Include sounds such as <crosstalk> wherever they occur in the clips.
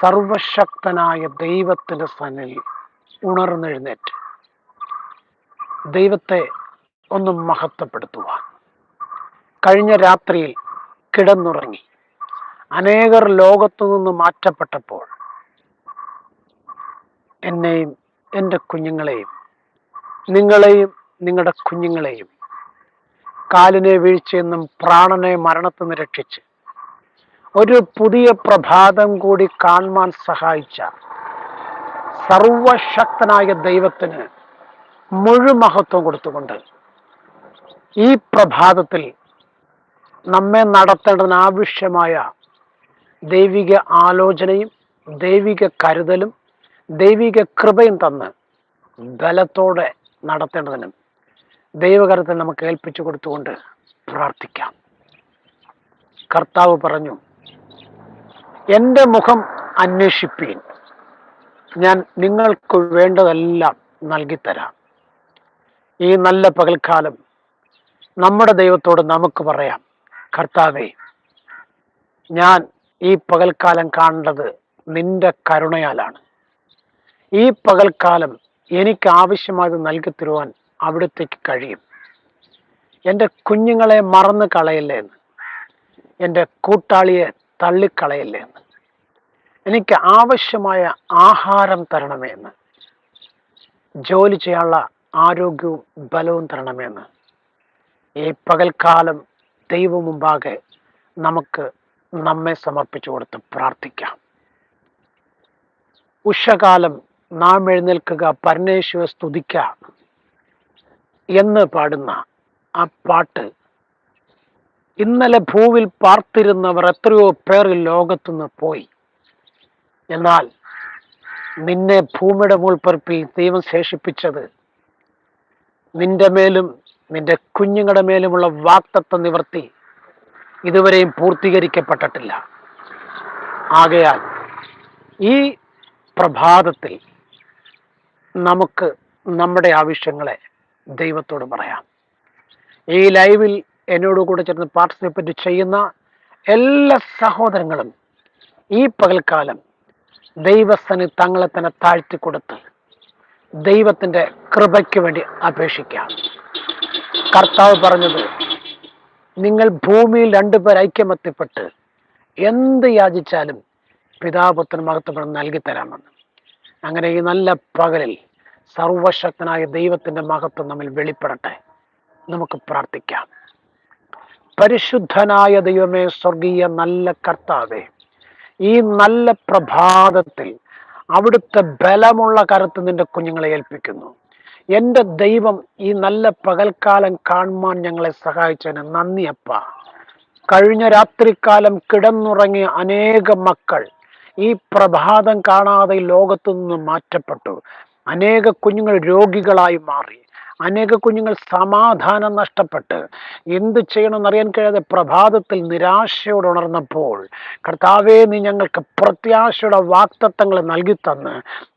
സർവശക്തനായ ദൈവത്തിന്റെ സനിൽ ഉണർന്നെഴുന്നേറ്റ് ദൈവത്തെ ഒന്ന് മഹത്വപ്പെടുത്തുവാൻ. കഴിഞ്ഞ രാത്രിയിൽ കിടന്നുറങ്ങി. അനേകർ ലോകത്തു നിന്ന് മാറ്റപ്പെട്ടപ്പോൾ എന്നെയും എന്റെ കുഞ്ഞുങ്ങളെയും നിങ്ങളെയും നിങ്ങളുടെ കുഞ്ഞുങ്ങളെയും കാലിനെ വീഴ്ചയെന്നും പ്രാണനെ മരണത്തിൽ നിന്ന് രക്ഷിച്ച് ഒരു പുതിയ പ്രഭാതം കൂടി കാണുവാൻ സഹായിച്ച സർവശക്തനായ ദൈവത്തിന് മുഴുമഹത്വം കൊടുത്തുകൊണ്ട് ഈ പ്രഭാതത്തിൽ നമ്മെ നടത്തേണ്ടതിന് ആവശ്യമായ ദൈവിക ആലോചനയും ദൈവിക കരുതലും ദൈവിക കൃപയും തന്ന് ബലത്തോടെ നടത്തേണ്ടതിനും ദൈവകരത്തിൽ നമുക്ക് ഏൽപ്പിച്ചു കൊടുത്തുകൊണ്ട് പ്രാർത്ഥിക്കാം. കർത്താവ് പറഞ്ഞു എന്റെ മുഖം അന്വേഷിപ്പീൻ. ഞാൻ നിങ്ങൾക്ക് വേണ്ടതെല്ലാം നൽകിത്തരാം. ഈ നല്ല പകൽക്കാലം നമ്മുടെ ദൈവത്തോട് നമുക്ക് പറയാം കർത്താവേ ഞാൻ ഈ പകൽക്കാലം കാണേണ്ടത് നിന്റെ കരുണയാലാണ്. ഈ പകൽക്കാലം എനിക്ക് ആവശ്യമായത് നൽകി തരുവാൻ അവിടത്തേക്ക് കഴിയും. എന്റെ കുഞ്ഞുങ്ങളെ മറന്നു കളയല്ലേ എന്ന് എന്റെ കൂട്ടാളിയെ തള്ളിക്കളയല്ലേ എന്ന്. എനിക്ക് ആവശ്യമായ ആഹാരം തരണമേ എന്ന്. ജോലി ചെയ്യാനുള്ള ആരോഗ്യവും ബലവും തരണമേ എന്ന്. ഈ പകൽക്കാലം ദൈവം മുമ്പാകെ നമുക്ക് നമ്മെ സമർപ്പിച്ചു കൊടുത്ത് പ്രാർത്ഥിക്കാം. ഉഷകാലം നാം എഴുന്നേൽക്കുക പരമേശ്വര സ്തുതിക്ക എന്ന് പാടുന്ന ആ പാട്ട് ഇന്നലെ ഭൂവിൽ പാർത്തിരുന്നവർ എത്രയോ പേർ ലോകത്തുനിന്ന് പോയി. എന്നാൽ നിന്നെ ഭൂമിയുടെ മുൾപ്പറപ്പിൽ ദൈവം ശേഷിപ്പിച്ചത് നിന്റെ മേലും നിന്റെ കുഞ്ഞുങ്ങളുടെ മേലുമുള്ള വാക്തത്വ നിവർത്തി ഇതുവരെയും പൂർത്തീകരിക്കപ്പെട്ടിട്ടില്ല. ആകയാൽ ഈ പ്രഭാതത്തിൽ നമുക്ക് നമ്മുടെ ആവശ്യങ്ങളെ ദൈവത്തോട് പറയാം. ഈ ലൈവിൽ എന്നോട് കൂടെ ചേർന്ന് പാർട്ടിസിപ്പേറ്റ് ചെയ്യുന്ന എല്ലാ സഹോദരങ്ങളും ഈ പകൽക്കാലം ദൈവസ്ഥന് തങ്ങളെ തന്നെ താഴ്ത്തി കൊടുത്ത് ദൈവത്തിന്റെ കൃപയ്ക്ക് വേണ്ടി അപേക്ഷിക്കാം. കർത്താവ് പറഞ്ഞത് നിങ്ങൾ ഭൂമിയിൽ രണ്ടുപേർ ഐക്യമത്യപ്പെട്ട് എന്ത് യാചിച്ചാലും പിതാപുത്രൻ മഹത്വപ്പെടുന്ന നൽകി തരാമെന്ന് അങ്ങനെ ഈ നല്ല പകലിൽ സർവശക്തനായ ദൈവത്തിന്റെ മഹത്വം നമ്മിൽ വെളിപ്പെടട്ടെ. നമുക്ക് പ്രാർത്ഥിക്കാം. പരിശുദ്ധനായ ദൈവമേ സ്വർഗീയ നല്ല കർത്താവേ ഈ നല്ല പ്രഭാതത്തിൽ അവിടുത്തെ ബലമുള്ള കരത്ത് നിന്റെ കുഞ്ഞുങ്ങളെ ഏൽപ്പിക്കുന്നു. എന്റെ ദൈവം ഈ നല്ല പകൽക്കാലം കാണുവാൻ ഞങ്ങളെ സഹായിച്ചതിന് നന്ദിയപ്പ കഴിഞ്ഞ രാത്രികാലം കിടന്നുറങ്ങിയ അനേക മക്കൾ ഈ പ്രഭാതം കാണാതെ ലോകത്തു നിന്ന് മാറ്റപ്പെട്ടു. അനേക കുഞ്ഞുങ്ങൾ രോഗികളായി മാറി. അനേക കുഞ്ഞുങ്ങൾ സമാധാനം നഷ്ടപ്പെട്ട് എന്ത് ചെയ്യണമെന്ന് അറിയാൻ കഴിയാതെ പ്രഭാതത്തിൽ നിരാശയോടെ ഉണർന്നപ്പോൾ കർത്താവേ നീ ഞങ്ങൾക്ക് പ്രത്യാശയുടെ വാക്തത്വങ്ങൾ നൽകി തന്ന്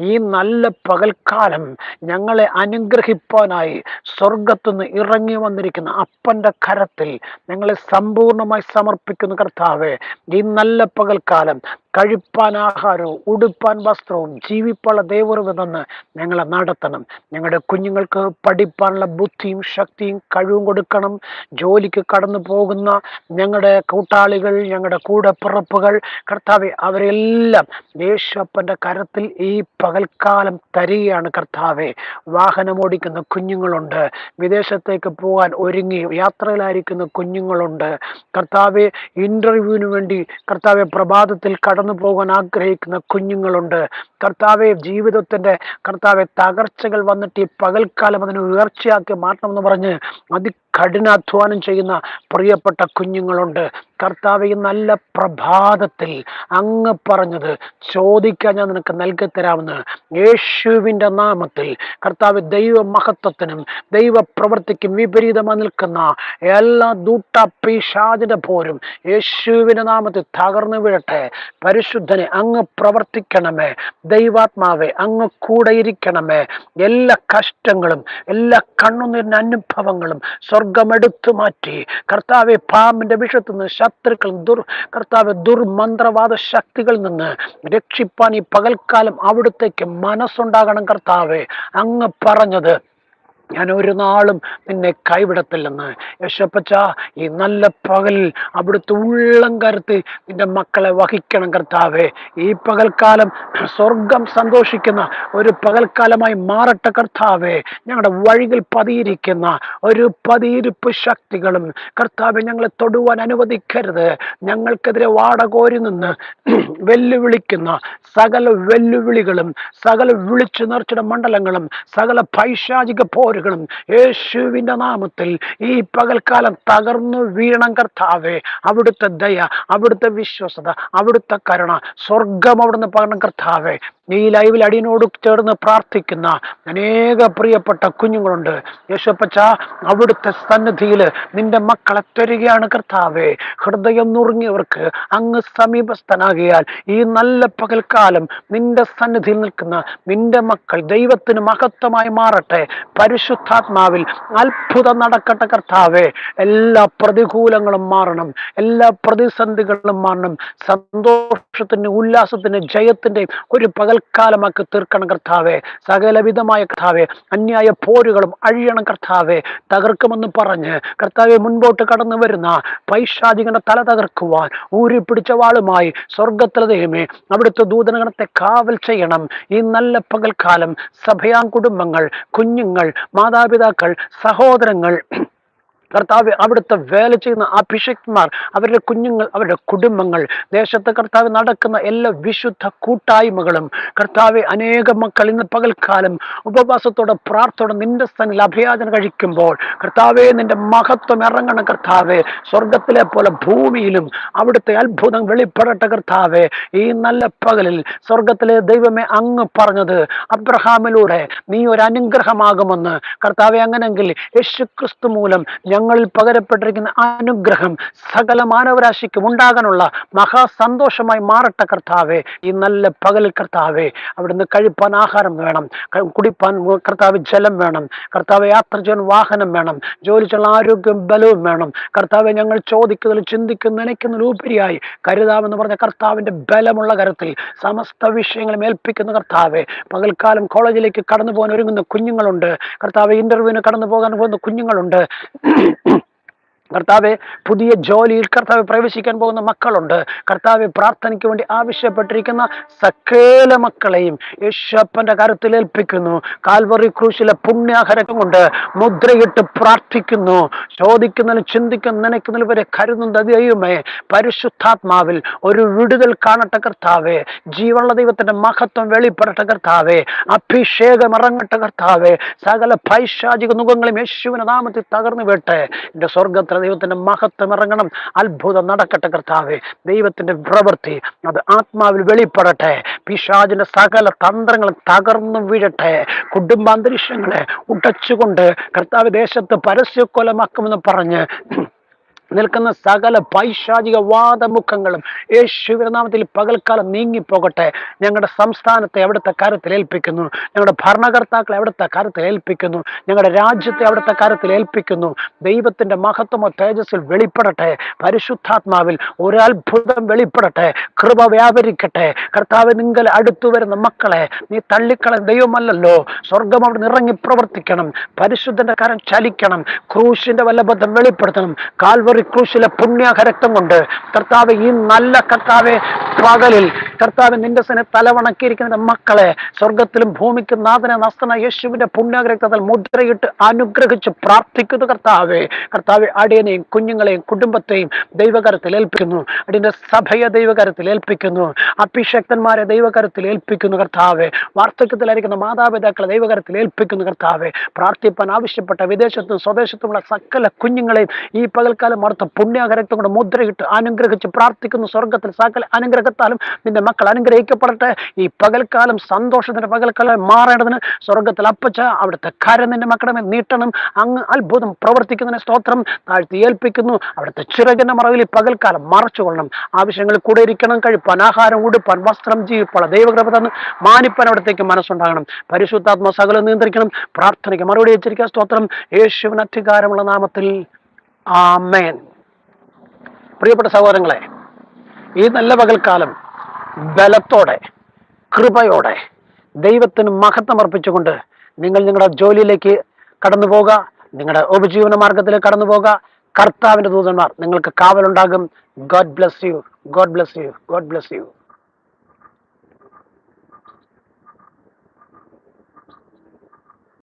ഈ നല്ല പകൽക്കാലം ഞങ്ങളെ അനുഗ്രഹിപ്പാനായി സ്വർഗത്തുനിന്ന് ഇറങ്ങി വന്നിരിക്കുന്ന അപ്പന്റെ കരത്തിൽ ഞങ്ങളെ സമ്പൂർണമായി സമർപ്പിക്കുന്ന കർത്താവേ. ഈ നല്ല പകൽക്കാലം കഴിപ്പാൻ ആഹാരവും ഉടുപ്പാൻ വസ്ത്രവും ജീവിപ്പാനുള്ള ദൈവറിവെന്ന് ഞങ്ങളെ നടത്തണം. ഞങ്ങളുടെ കുഞ്ഞുങ്ങൾക്ക് പഠിപ്പാനുള്ള ബുദ്ധിയും ശക്തിയും കഴിവും കൊടുക്കണം. ജോലിക്ക് കടന്നു പോകുന്ന ഞങ്ങളുടെ കൂട്ടാളികൾ ഞങ്ങളുടെ കൂടെ പിറപ്പുകൾ കർത്താവ് അവരെല്ലാം യേശപ്പന്റെ കരത്തിൽ ഈ പകൽക്കാലം തരികയാണ് കർത്താവെ. വാഹനം ഓടിക്കുന്ന കുഞ്ഞുങ്ങളുണ്ട്. വിദേശത്തേക്ക് പോകാൻ ഒരുങ്ങി യാത്രയിലായിരിക്കുന്ന കുഞ്ഞുങ്ങളുണ്ട്. കർത്താവെ ഇന്റർവ്യൂവിന് വേണ്ടി കർത്താവെ പ്രഭാതത്തിൽ കടന്നു പോകാൻ ആഗ്രഹിക്കുന്ന കുഞ്ഞുങ്ങളുണ്ട്. കർത്താവെ ജീവിതത്തിന്റെ കർത്താവെ തകർച്ചകൾ വന്നിട്ട് ഈ പകൽക്കാലം അതിനെ ഉയർച്ചയാക്കി മാറ്റണമെന്ന് പറഞ്ഞ് അതി കഠിനാധ്വാനം ചെയ്യുന്ന പ്രിയപ്പെട്ട കുഞ്ഞുങ്ങളുണ്ട്. കർത്താവ് നല്ല പ്രഭാതത്തിൽ അങ്ങ് പറഞ്ഞത് ചോദിക്കാൻ ഞാൻ നിനക്ക് നൽകി തരാമെന്ന് യേശുവിന്റെ നാമത്തിൽ കർത്താവ് ദൈവ മഹത്വത്തിനും ദൈവ പ്രവൃത്തിക്കും വിപരീതമായി നിൽക്കുന്ന എല്ലാ ദൂട്ട പിശാചിന്റെ പോരും യേശുവിന്റെ നാമത്തിൽ തകർന്നു വീഴട്ടെ. പരിശുദ്ധനെ അങ്ങ് പ്രവർത്തിക്കണമേ. ദൈവാത്മാവെ അങ്ങ് കൂടെ ഇരിക്കണമേ എല്ലാ കഷ്ടങ്ങളും എല്ലാ കണ്ണുനീരിന്റെ അനുഭവങ്ങളും സ്വർഗമെടുത്തു മാറ്റി. കർത്താവെ പാമ്പിന്റെ വിഷത്തു നിന്ന് ശത്രുക്കൾ ദുർ കർത്താവ് ദുർമന്ത്രവാദ ശക്തികളിൽ നിന്ന് രക്ഷിപ്പാൻ ഈ പകൽക്കാലം അവിടുത്തേക്ക് മനസ്സുണ്ടാകണം കർത്താവെ. അങ്ങ് പറഞ്ഞത് ഞാൻ ഒരു നാളും നിന്നെ കൈവിടത്തില്ലെന്ന്. യശപ്പച്ച ഈ നല്ല പകൽ അവിടുത്തെ ഉള്ളം കരുത്ത് നിന്റെ മക്കളെ വഹിക്കണം കർത്താവേ. ഈ പകൽക്കാലം സ്വർഗം സന്തോഷിക്കുന്ന ഒരു പകൽക്കാലമായി മാറട്ടെ കർത്താവേ. ഞങ്ങളുടെ വഴികൾ പതിയിരിക്കുന്ന ഒരു പതിയിരിപ്പ് ശക്തികളും കർത്താവെ ഞങ്ങളെ തൊടുവാൻ അനുവദിക്കരുത്. ഞങ്ങൾക്കെതിരെ വാടകോരി നിന്ന് <clears throat> വെല്ലുവിളിക്കുന്ന സകല വെല്ലുവിളികളും സകല വിളിച്ചു നിറച്ചിട മണ്ഡലങ്ങളും സകല പൈശാചിക പോരുകളും യേശുവിന്റെ നാമത്തിൽ ഈ പകൽക്കാലം തകർന്നു വീണം കർത്താവേ അവിടുത്തെ ദയ അവിടുത്തെ വിശ്വസത അവിടുത്തെ കരുണ സ്വർഗം അവിടുന്ന് പകരണം കർത്താവേ ഈ ലൈവിൽ അടിയനോട് ചേർന്ന് പ്രാർത്ഥിക്കുന്ന അനേക പ്രിയപ്പെട്ട കുഞ്ഞുങ്ങളുണ്ട്. യേശുപ്പച്ച അവിടുത്തെ സന്നിധിയിൽ നിന്റെ മക്കളെ തരികയാണ് കർത്താവേ. ഹൃദയം നുറുങ്ങിയവർക്ക് അങ്ങ് സമീപസ്ഥനാകിയാൽ ഈ നല്ല പകൽക്കാലം നിന്റെ സന്നിധിയിൽ നിൽക്കുന്ന നിന്റെ മക്കൾ ദൈവത്തിന് മഹത്വമായി മാറട്ടെ. പരിശുദ്ധാത്മാവിൽ അത്ഭുതം നടക്കട്ടെ കർത്താവേ. എല്ലാ പ്രതികൂലങ്ങളും മാറണം. എല്ലാ പ്രതിസന്ധികളും മാറണം. സന്തോഷത്തിന് ഉല്ലാസത്തിന് ജയത്തിന്റെ ഒരു പകൽക്കാലമാക്കി തീർക്കണം കർത്താവേ. സകലവിധമായ കർത്താവേ അന്യായ പോരുകളും അഴിയണം കർത്താവേ. തകർക്കുമെന്ന് പറഞ്ഞ് കർത്താവെ മുൻപോട്ട് കടന്നു വരുന്ന പൈശാചികന്റെ തല തകർക്കുവാൻ ഊരി പിടിച്ച വാളുമായി സ്വർഗത്തിലെ ദൈവമേ അവിടുത്തെ ദൂതനഗണത്തെ കാവൽ ചെയ്യണം. ഈ നല്ല പകൽക്കാലം സഭയാൻ കുടുംബങ്ങൾ കുഞ്ഞുങ്ങൾ മാതാപിതാക്കൾ സഹോദരങ്ങൾ കർത്താവ് അവിടുത്തെ വേല ചെയ്യുന്ന അഭിഷക്തന്മാർ അവരുടെ കുഞ്ഞുങ്ങൾ അവരുടെ കുടുംബങ്ങൾ ദേശത്ത് കർത്താവ് നടക്കുന്ന എല്ലാ വിശുദ്ധ കൂട്ടായ്മകളും കർത്താവ് അനേക മക്കൾ ഇന്ന് പകൽക്കാലം ഉപവാസത്തോടെ പ്രാർത്ഥോടെ നിന്റെ സ്ഥാനിൽ അഭയാചന കഴിക്കുമ്പോൾ കർത്താവെ നിന്റെ മഹത്വം ഇറങ്ങണം കർത്താവെ. സ്വർഗത്തിലെ പോലെ ഭൂമിയിലും അവിടുത്തെ അത്ഭുതം വെളിപ്പെടട്ടെ കർത്താവെ. ഈ നല്ല പകലിൽ സ്വർഗത്തിലെ ദൈവമേ അങ്ങ് പറഞ്ഞത് അബ്രഹാമിലൂടെ നീ ഒരു അനുഗ്രഹമാകുമെന്ന് കർത്താവെ അങ്ങനെങ്കിൽ യേശുക്രിസ്തു മൂലം ഞങ്ങളിൽ പകരപ്പെട്ടിരിക്കുന്ന അനുഗ്രഹം സകല മാനവരാശിക്കും ഉണ്ടാകാനുള്ള മഹാസന്തോഷമായി മാറട്ടെ കർത്താവേ. ഈ നല്ല പകൽ കർത്താവേ അവിടുന്ന് കഴിപ്പാൻ ആഹാരം വേണം കുടിപ്പാൻ കർത്താവ് ജലം വേണം കർത്താവ് യാത്ര ചെയ്യാൻ വാഹനം വേണം ജോലി ചെയ്യാൻ ആരോഗ്യം ബലവും വേണം. കർത്താവെ ഞങ്ങൾ ചോദിക്കുന്നതിൽ ചിന്തിക്കുന്ന നനയ്ക്കുന്നതിൽ ഉപരിയായി കരുതാമെന്ന് പറഞ്ഞ കർത്താവിന്റെ ബലമുള്ള കരത്തിൽ സമസ്ത വിഷയങ്ങളും ഏൽപ്പിക്കുന്ന കർത്താവെ പകൽക്കാലം കോളേജിലേക്ക് കടന്നു പോകാൻ ഒരുങ്ങുന്ന കുഞ്ഞുങ്ങളുണ്ട്. കർത്താവ് ഇന്റർവ്യൂവിന് കടന്നു പോകാൻ പോകുന്ന കുഞ്ഞുങ്ങളുണ്ട്. Mm-hmm. <laughs> കർത്താവെ പുതിയ ജോലിയിൽ കർത്താവ് പ്രവേശിക്കാൻ പോകുന്ന മക്കളുണ്ട്. കർത്താവ് പ്രാർത്ഥനയ്ക്ക് വേണ്ടി ആവശ്യപ്പെട്ടിരിക്കുന്ന സകല മക്കളെയും യേശപ്പന്റെ കരുത്തിൽ ഏൽപ്പിക്കുന്നു. കാൽവറി ക്രൂശിലെ പുണ്യാഹരം കൊണ്ട് മുദ്രയിട്ട് പ്രാർത്ഥിക്കുന്നു. ചോദിക്കുന്നതിലും ചിന്തിക്കുന്ന നനയ്ക്കുന്നതിൽ വരെ കരുതുന്ന ദൈവമേ പരിശുദ്ധാത്മാവിൽ ഒരു വിടുതൽ കാണട്ടെ കർത്താവെ. ജീവനുള്ള ദൈവത്തിന്റെ മഹത്വം വെളിപ്പെടട്ടെ കർത്താവെ. അഭിഷേകം ഇറങ്ങട്ടെ കർത്താവെ. സകല പൈശാചിക മുഖങ്ങളും യേശുവിന്റെ നാമത്തിൽ തകർന്നു വിട്ടെ. എന്റെ സ്വർഗത്തിലെ ദൈവത്തിന്റെ മഹത്വം ഇറങ്ങണം. അത്ഭുതം നടക്കട്ടെ കർത്താവെ. ദൈവത്തിന്റെ പ്രവൃത്തി അത് ആത്മാവിൽ വെളിപ്പെടട്ടെ. പിശാചിന്റെ സകല തന്ത്രങ്ങളും തകർന്നു വീഴട്ടെ. കുടുംബാന്തരീക്ഷങ്ങളെ ഉടച്ചുകൊണ്ട് കർത്താവ് ദേശത്ത് പരസ്യക്കൊലമാക്കുമെന്ന് പറഞ്ഞ് നിൽക്കുന്ന സകല പൈശാചിക വാദമുഖങ്ങളും യേശുവിന്റെ നാമത്തിൽ പകൽക്കാലം നീങ്ങിപ്പോകട്ടെ. ഞങ്ങളുടെ സംസ്ഥാനത്തെ അവിടുത്തെ കാര്യത്തിൽ ഏൽപ്പിക്കുന്നു. ഞങ്ങളുടെ ഭരണകർത്താക്കളെ അവിടുത്തെ കാര്യത്തിൽ ഏൽപ്പിക്കുന്നു. ഞങ്ങളുടെ രാജ്യത്തെ അവിടുത്തെ കാര്യത്തിൽ ഏൽപ്പിക്കുന്നു. ദൈവത്തിന്റെ മഹത്വമോ തേജസ്സിൽ വെളിപ്പെടട്ടെ. പരിശുദ്ധാത്മാവിൽ ഒരത്ഭുതം വെളിപ്പെടട്ടെ. കൃപ വ്യാപരിക്കട്ടെ. കർത്താവ് നിങ്ങൾ അടുത്തു വരുന്ന മക്കളെ നീ തള്ളിക്കളെ ദൈവമല്ലല്ലോ. സ്വർഗം അവിടെ നിറങ്ങി പ്രവർത്തിക്കണം. പരിശുദ്ധന്റെ കരം ചലിക്കണം. ക്രൂശിന്റെ വല്ലബദ്ധം വെളിപ്പെടുത്തണം. കാൽവറി ക്രൂശിലെ പുണ്യഹരക്തം കൊണ്ട് കർത്താവ് ഈ നല്ല കർത്താവെ പകലിൽ കർത്താവ് നിന്റെ സനെ തലവണക്കിയിരിക്കുന്ന മക്കളെ സ്വർഗത്തിലും ഭൂമിക്കും നാഥന നസ്തന യേശുവിന്റെ പുണ്യരക്തത്തിൽ മുദ്രയിട്ട് അനുഗ്രഹിച്ച് പ്രാർത്ഥിക്കുന്നു കർത്താവെ. കർത്താവ് അടിയനെയും കുഞ്ഞുങ്ങളെയും കുടുംബത്തെയും ദൈവകരത്തിൽ ഏൽപ്പിക്കുന്നു. അടിയന്റെ സഭയെ ദൈവകരത്തിൽ ഏൽപ്പിക്കുന്നു. അഭിഷക്തന്മാരെ ദൈവകരത്തിൽ ഏൽപ്പിക്കുന്നു കർത്താവെ. വാർദ്ധക്യത്തിലായിരിക്കുന്ന മാതാപിതാക്കളെ ദൈവകരത്തിൽ ഏൽപ്പിക്കുന്നു കർത്താവെ. പ്രാർത്ഥിപ്പാൻ ആവശ്യപ്പെട്ട വിദേശത്തും സ്വദേശത്തുമുള്ള സകല കുഞ്ഞുങ്ങളെയും ഈ പകൽക്കാലം അടുത്ത പുണ്യാകരക്തം കൊണ്ട് മുദ്രയിട്ട് അനുഗ്രഹിച്ച് പ്രാർത്ഥിക്കുന്നു. സ്വർഗത്തിൽ സകല അനുഗ്രഹത്താലും നിന്റെ മക്കൾ അനുഗ്രഹിക്കപ്പെടട്ടെ. ഈ പകൽക്കാലം സന്തോഷത്തിന്റെ പകൽക്കാലം മാറേണ്ടതിന് സ്വർഗത്തിൽ അപ്പച്ച അവിടുത്തെ കരം നിന്റെ മക്കളുടെ മേൽ നീട്ടണം. അങ്ങ് അത്ഭുതം പ്രവർത്തിക്കുന്നതിന് സ്തോത്രം താഴ്ത്തി ഏൽപ്പിക്കുന്നു. അവിടുത്തെ ചിറകിന്റെ മറവിൽ ഈ പകൽക്കാലം മറച്ചുകൊള്ളണം. ആവശ്യങ്ങളിൽ കൂടെ ഇരിക്കണം കഴിപ്പാൻ ആഹാരം ഉടുപ്പാൻ വസ്ത്രം ജീവിപ്പാൻ ദൈവകൃപ തന്ന് മാനിപ്പാൻ അവിടത്തേക്ക് മനസ്സുണ്ടാകണം. പരിശുദ്ധാത്മ സകലം നിയന്ത്രിക്കണം. പ്രാർത്ഥനയ്ക്ക് മറുപടി വെച്ചിരിക്കുക സ്തോത്രം. യേശുവിന് അധികാരമുള്ള നാമത്തിൽ ആമേൻ. പ്രിയപ്പെട്ട സഹോദരങ്ങളെ ഈ നല്ല പകൽക്കാലം ബലത്തോടെ കൃപയോടെ ദൈവത്തിന് മഹത്വമർപ്പിച്ചുകൊണ്ട് നിങ്ങൾ നിങ്ങളുടെ ജോലിയിലേക്ക് കടന്നു പോകുക നിങ്ങളുടെ ഉപജീവന മാർഗത്തിലേക്ക് കടന്നു പോകുക കർത്താവിന്റെ ദൂതന്മാർ നിങ്ങൾക്ക് കാവലുണ്ടാകും. God bless you God bless you God bless you